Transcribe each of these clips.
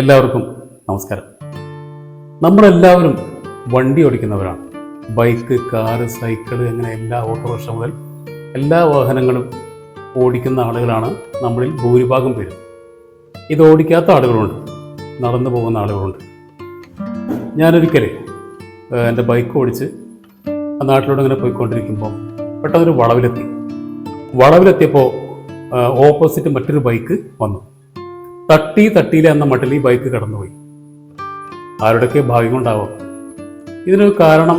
എല്ലാവർക്കും നമസ്കാരം. നമ്മളെല്ലാവരും വണ്ടി ഓടിക്കുന്നവരാണ്. ബൈക്ക് കാറ് സൈക്കിൾ അങ്ങനെ എല്ലാ ഓട്ടോറിക്ഷ മുതൽ എല്ലാ വാഹനങ്ങളും ഓടിക്കുന്ന ആളുകളാണ് നമ്മളിൽ ഭൂരിഭാഗം പേരും. ഇത് ഓടിക്കാത്ത ആളുകളുണ്ട്. നടന്നു പോകുന്ന ആളുകളുണ്ട്. ഞാനൊരിക്കലേ എന്റെ ബൈക്ക് ഓടിച്ച് ആ നാട്ടിലൂടെ ഇങ്ങനെ പോയിക്കൊണ്ടിരിക്കുമ്പോൾ പെട്ടെന്നൊരു വളവിലെത്തി. വളവിലെത്തിയപ്പോൾ ഓപ്പോസിറ്റ് മറ്റൊരു ബൈക്ക് വന്നു. തട്ടി തട്ടിയില്ല എന്ന മട്ടിൽ ഈ ബൈക്ക് കടന്നുപോയി. ആരുടെയൊക്കെ ഭാഗ്യം കൊണ്ടാവാം ഇതിനൊരു കാരണം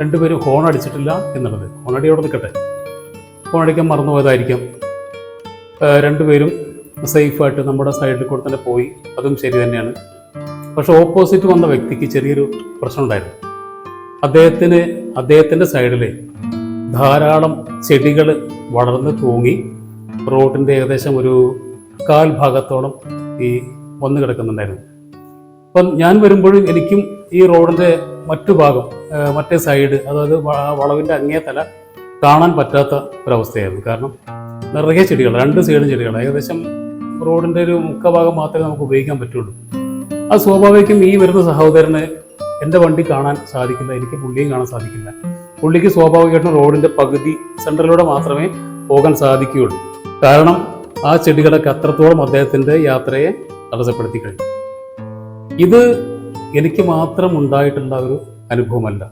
രണ്ടുപേരും ഹോൺ അടിച്ചിട്ടില്ല എന്നുള്ളത്. ഹോണടി അവിടെ നിൽക്കട്ടെ. ഹോൺ അടിക്കാൻ മറന്നുപോയതായിരിക്കാം. രണ്ടുപേരും സേഫായിട്ട് നമ്മുടെ സൈഡിൽ കൂടെ തന്നെ പോയി. അതും ശരി തന്നെയാണ്. പക്ഷെ ഓപ്പോസിറ്റ് വന്ന വ്യക്തിക്ക് ചെറിയൊരു പ്രശ്നം ഉണ്ടായിരുന്നു. അദ്ദേഹത്തിന് അദ്ദേഹത്തിന്റെ സൈഡിൽ ധാരാളം ചെടികൾ വളർന്ന് തൂങ്ങി. റോഡിന്റെ ഏകദേശം ഒരു കാൽ ഭാഗത്തോളം ഈ വന്നു കിടക്കുന്നുണ്ടായിരുന്നു. അപ്പം ഞാൻ വരുമ്പോഴും എനിക്കും ഈ റോഡിന്റെ മറ്റു ഭാഗം മറ്റേ സൈഡ് അതായത് വളവിന്റെ അങ്ങേ തല കാണാൻ പറ്റാത്ത ഒരവസ്ഥയായിരുന്നു. കാരണം നിറയെ ചെടികൾ രണ്ട് സൈഡും ചെടികൾ. ഏകദേശം റോഡിന്റെ ഒരു മുക്ക ഭാഗം മാത്രമേ നമുക്ക് ഉപയോഗിക്കാൻ പറ്റുള്ളൂ. അത് സ്വാഭാവികം ഈ വരുന്ന സഹോദരന് എന്റെ വണ്ടി കാണാൻ സാധിക്കില്ല എനിക്ക് പുള്ളിയും കാണാൻ സാധിക്കില്ല. പുള്ളിക്ക് സ്വാഭാവികമായിട്ടും റോഡിന്റെ പകുതി സെന്ററിലൂടെ മാത്രമേ പോകാൻ സാധിക്കുകയുള്ളൂ. കാരണം ആ ചെടികളൊക്കെ അത്രത്തോളം അദ്ദേഹത്തിന്റെ യാത്രയെ തടസ്സപ്പെടുത്തി കഴിഞ്ഞു. ഇത് എനിക്ക് മാത്രം ഉണ്ടായിട്ടുള്ള ഒരു അനുഭവമല്ല.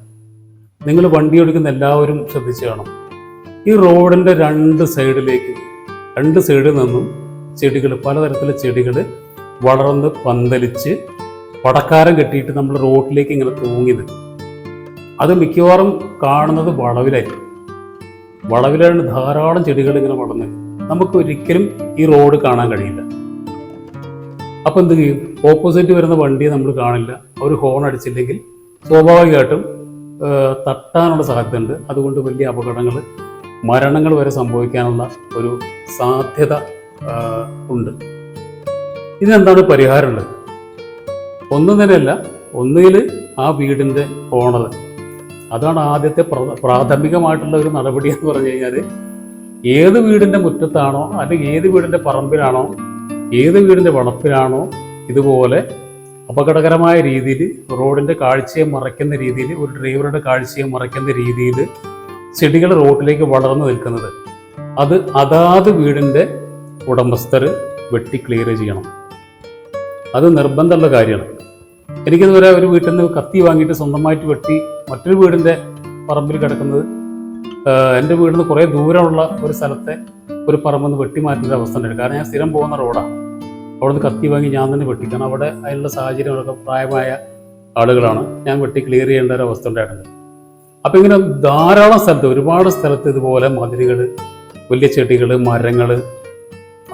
നിങ്ങൾ വണ്ടി ഓടിക്കുന്ന എല്ലാവരും ശ്രദ്ധിച്ചു കാണും ഈ റോഡിന്റെ രണ്ട് സൈഡിലേക്ക് രണ്ട് സൈഡിൽ നിന്നും ചെടികൾ പലതരത്തിലെ ചെടികൾ വളർന്ന് പന്തലിച്ച് പടക്കാരം കെട്ടിയിട്ട് നമ്മൾ റോഡിലേക്ക് ഇങ്ങനെ തൂങ്ങി നിൽക്കും അത് മിക്കവാറും കാണുന്നത് വളവിലായിരിക്കും. വളവിലാണ് ധാരാളം ചെടികൾ ഇങ്ങനെ വളർന്ന് നമുക്ക് ഒരിക്കലും ഈ റോഡ് കാണാൻ കഴിയില്ല. അപ്പോൾ എന്ത് ചെയ്യും? ഓപ്പോസിറ്റ് വരുന്ന വണ്ടിയെ നമ്മൾ കാണില്ല. അവർ ഹോൺ അടിച്ചില്ലെങ്കിൽ സ്വാഭാവികമായിട്ടും തട്ടാനുള്ള സാധ്യതയുണ്ട്. അതുകൊണ്ട് വലിയ അപകടങ്ങൾ മരണങ്ങൾ വരെ സംഭവിക്കാനുള്ള ഒരു സാധ്യത ഉണ്ട്. ഇതിനെന്താണ് പരിഹാരമുള്ളത് ഒന്നും തന്നെയല്ല ഒന്നുകിൽ ആ വീടിന്റെ ഓണർ അതാണ് ആദ്യത്തെ പ്രാഥമികമായിട്ടുള്ള ഒരു നടപടി എന്ന് പറഞ്ഞു കഴിഞ്ഞാൽ ഏത് വീടിന്റെ മുറ്റത്താണോ അല്ലെങ്കിൽ ഏത് വീടിന്റെ പറമ്പിലാണോ ഏത് വീടിന്റെ വളപ്പിലാണോ ഇതുപോലെ അപകടകരമായ രീതിയിൽ റോഡിന്റെ കാഴ്ചയെ മറയ്ക്കുന്ന രീതിയിൽ ഒരു ഡ്രൈവറുടെ കാഴ്ചയെ മറയ്ക്കുന്ന രീതിയിൽ ചെടികൾ റോഡിലേക്ക് വളർന്നു നിൽക്കുന്നത്. അത് അതാത് വീടിന്റെ ഉടമസ്ഥർ വെട്ടി ക്ലിയർ ചെയ്യണം. അത് നിർബന്ധമുള്ള കാര്യമാണ്. എനിക്കിതുവരെ ഒരു വീട്ടിൽ നിന്ന് കത്തി വാങ്ങിയിട്ട് സ്വന്തമായിട്ട് വെട്ടി മറ്റൊരു വീടിന്റെ പറമ്പിൽ കിടക്കുന്നത് എന്റെ വീടിന് കുറേ ദൂരമുള്ള ഒരു സ്ഥലത്തെ ഒരു പറമ്പ് നിന്ന് വെട്ടി ഒരു അവസ്ഥ ഉണ്ടായിരുന്നു. കാരണം ഞാൻ സ്ഥിരം പോകുന്ന റോഡാണ് അവിടെ നിന്ന് കത്തി വാങ്ങി ഞാൻ തന്നെ വെട്ടിക്കണം. അവിടെ അതിനുള്ള സാഹചര്യങ്ങളൊക്കെ പ്രായമായ ആളുകളാണ് ഞാൻ വെട്ടി ക്ലിയർ ചെയ്യേണ്ട ഒരു അവസ്ഥ ഉണ്ടായിട്ടുണ്ട് അപ്പം ഇങ്ങനെ ധാരാളം സ്ഥലത്ത് ഒരുപാട് സ്ഥലത്ത് ഇതുപോലെ മതിലുകൾ വലിയ ചെടികൾ മരങ്ങൾ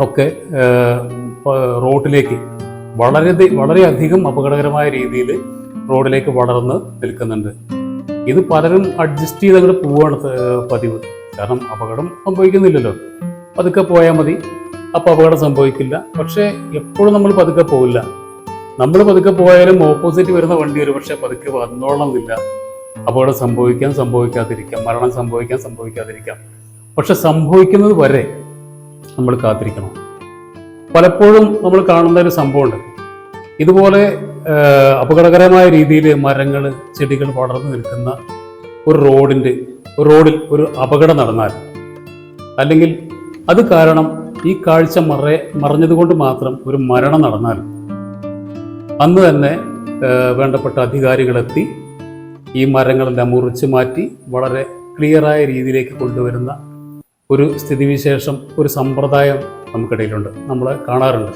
ഒക്കെ റോഡിലേക്ക് വളരെ വളരെയധികം അപകടകരമായ രീതിയിൽ റോഡിലേക്ക് വളർന്ന് നിൽക്കുന്നുണ്ട്. ഇത് പലരും അഡ്ജസ്റ്റ് ചെയ്ത് അങ്ങോട്ട് പോവുകയാണ് പതിവ്. കാരണം അപകടം സംഭവിക്കുന്നില്ലല്ലോ. പതുക്കെ പോയാൽ മതി. അപ്പോൾ അപകടം സംഭവിക്കില്ല. പക്ഷേ എപ്പോഴും നമ്മൾ പതുക്കെ പോവില്ല. നമ്മൾ പതുക്കെ പോയാലും ഓപ്പോസിറ്റ് വരുന്ന വണ്ടി ഒരു പക്ഷേ പതുക്കെ വന്നോളണമെന്നില്ല അപകടം സംഭവിക്കാൻ സംഭവിക്കാതിരിക്കാം. മരണം സംഭവിക്കാൻ സംഭവിക്കാതിരിക്കാം. പക്ഷെ സംഭവിക്കുന്നത് വരെ നമ്മൾ കാത്തിരിക്കണം. പലപ്പോഴും നമ്മൾ കാണുന്ന ഒരു സംഭവമുണ്ട്. ഇതുപോലെ അപകടകരമായ രീതിയിൽ മരങ്ങൾ ചെടികൾ വളർന്നു നിൽക്കുന്ന ഒരു റോഡിന്റെ ഒരു റോഡിൽ ഒരു അപകടം നടന്നാൽ അല്ലെങ്കിൽ അത് കാരണം ഈ കാഴ്ച മറ മറഞ്ഞതുകൊണ്ട് മാത്രം ഒരു മരണം നടന്നാൽ അന്ന് തന്നെ വേണ്ടപ്പെട്ട അധികാരികളെത്തി ഈ മരങ്ങളെല്ലാം മുറിച്ച് മാറ്റി വളരെ ക്ലിയറായ രീതിയിലേക്ക് കൊണ്ടുവരുന്ന ഒരു സ്ഥിതിവിശേഷം ഒരു സമ്പ്രദായം നമുക്കിടയിലുണ്ട്. നമ്മൾ കാണാറുണ്ട്.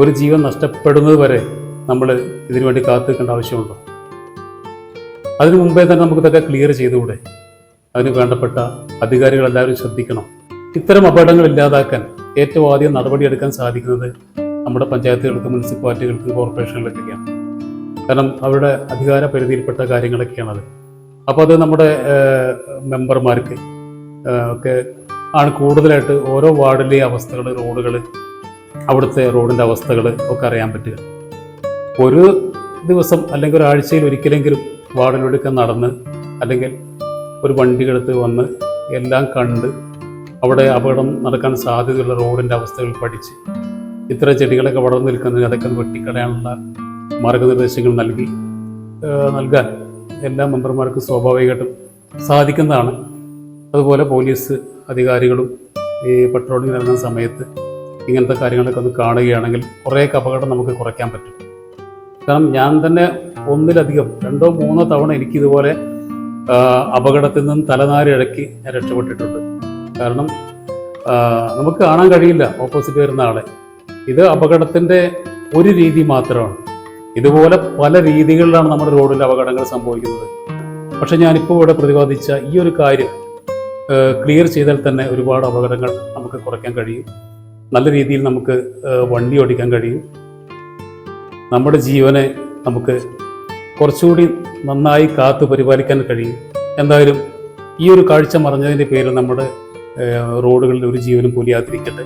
ഒരു ജീവൻ നഷ്ടപ്പെടുന്നത് വരെ നമ്മൾ ഇതിനു വേണ്ടി കാത്തു ആവശ്യമുണ്ടോ? അതിനു മുമ്പേ തന്നെ നമുക്ക് തന്നെ ക്ലിയർ ചെയ്തുകൂടെ? അതിന് വേണ്ടപ്പെട്ട അധികാരികളെല്ലാവരും ശ്രദ്ധിക്കണം. ഇത്തരം അപകടങ്ങൾ ഇല്ലാതാക്കാൻ ഏറ്റവും ആദ്യം നടപടിയെടുക്കാൻ സാധിക്കുന്നത് നമ്മുടെ പഞ്ചായത്തുകൾക്കും മുനിസിപ്പാലിറ്റികൾക്കും കോർപ്പറേഷനുകൾക്കൊക്കെയാണ് കാരണം അവരുടെ അധികാര പരിധിയിൽപ്പെട്ട കാര്യങ്ങളൊക്കെയാണത്. അപ്പോൾ അത് നമ്മുടെ മെമ്പർമാർക്ക് ഒക്കെ ആണ് കൂടുതലായിട്ട് ഓരോ വാർഡിലെ അവസ്ഥകൾ റോഡുകൾ അവിടുത്തെ റോഡിന്റെ അവസ്ഥകൾ ഒക്കെ അറിയാൻ പറ്റുക. ഒരു ദിവസം അല്ലെങ്കിൽ ഒരാഴ്ചയിൽ ഒരിക്കലെങ്കിലും വാർഡിലൂടെയൊക്കെ നടന്ന് അല്ലെങ്കിൽ ഒരു വണ്ടിയെടുത്ത് വന്ന് എല്ലാം കണ്ട് അവിടെ അപകടം നടക്കാൻ സാധ്യതയുള്ള റോഡിന്റെ അവസ്ഥകൾ പഠിച്ച് ഇത്ര ചെടികളൊക്കെ വളർന്നു നിൽക്കുന്നതിന് അതൊക്കെ വെട്ടിക്കളയാനുള്ള മാർഗനിർദ്ദേശങ്ങൾ നൽകി. നൽകാൻ എല്ലാ മെമ്പർമാർക്കും സ്വാഭാവികമായിട്ടും സാധിക്കുന്നതാണ്. അതുപോലെ പോലീസ് അധികാരികളും ഈ പട്രോളിംഗ് നടക്കുന്ന സമയത്ത് ഇങ്ങനത്തെ കാര്യങ്ങളൊക്കെ ഒന്ന് കാണുകയാണെങ്കിൽ കുറേയൊക്കെ അപകടം നമുക്ക് കുറയ്ക്കാൻ പറ്റും. കാരണം ഞാൻ തന്നെ ഒന്നിലധികം രണ്ടോ മൂന്നോ തവണ എനിക്കിതുപോലെ അപകടത്തിൽ നിന്നും തലനാരിഴക്കി ഞാൻ രക്ഷപ്പെട്ടിട്ടുണ്ട്. കാരണം നമുക്ക് കാണാൻ കഴിയില്ല ഓപ്പോസിറ്റ് വരുന്ന ആളെ. ഇത് അപകടത്തിന്റെ ഒരു രീതി മാത്രമാണ്. ഇതുപോലെ പല രീതികളിലാണ് നമ്മുടെ റോഡിൽ അപകടങ്ങൾ സംഭവിക്കുന്നത്. പക്ഷെ ഞാനിപ്പോൾ ഇവിടെ പ്രതിപാദിച്ച ഈ ഒരു കാര്യം ക്ലിയർ ചെയ്താൽ തന്നെ ഒരുപാട് അപകടങ്ങൾ നമുക്ക് കുറയ്ക്കാൻ കഴിയും. നല്ല രീതിയിൽ നമുക്ക് വണ്ടി ഓടിക്കാൻ കഴിയും. നമ്മുടെ ജീവനെ നമുക്ക് കുറച്ചുകൂടി നന്നായി കാത്തു പരിപാലിക്കാൻ കഴിയും. എന്തായാലും ഈ ഒരു കാഴ്ച മറിഞ്ഞതിന്റെ പേരിൽ നമ്മുടെ റോഡുകളിൽ ഒരു ജീവനും പൊലിയാതിരിക്കട്ടെ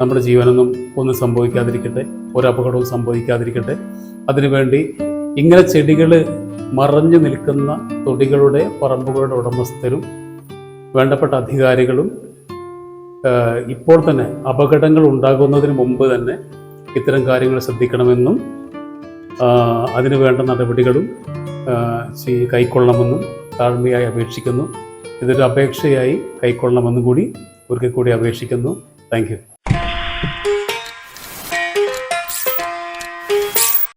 നമ്മുടെ ജീവനൊന്നും ഒന്നും സംഭവിക്കാതിരിക്കട്ടെ. ഒരു അപകടവും സംഭവിക്കാതിരിക്കട്ടെ. അതിനുവേണ്ടി ഇങ്ങനെ ചെടികൾ മറഞ്ഞു നിൽക്കുന്ന തൊടികളുടെ പറമ്പുകളുടെ ഉടമസ്ഥരും വേണ്ടപ്പെട്ട അധികാരികളും ഇപ്പോൾ തന്നെ അപകടങ്ങൾ ഉണ്ടാകുന്നതിന് മുമ്പ് തന്നെ ഇത്തരം കാര്യങ്ങൾ ശ്രദ്ധിക്കണമെന്നും അതിനു വേണ്ട നടപടികളും കൈക്കൊള്ളണമെന്നും താഴ്മയായി അപേക്ഷിക്കുന്നു. ഇതൊരു അപേക്ഷയായി കൈക്കൊള്ളണമെന്നും കൂടി ഒരിക്കൽ കൂടി അപേക്ഷിക്കുന്നു. താങ്ക്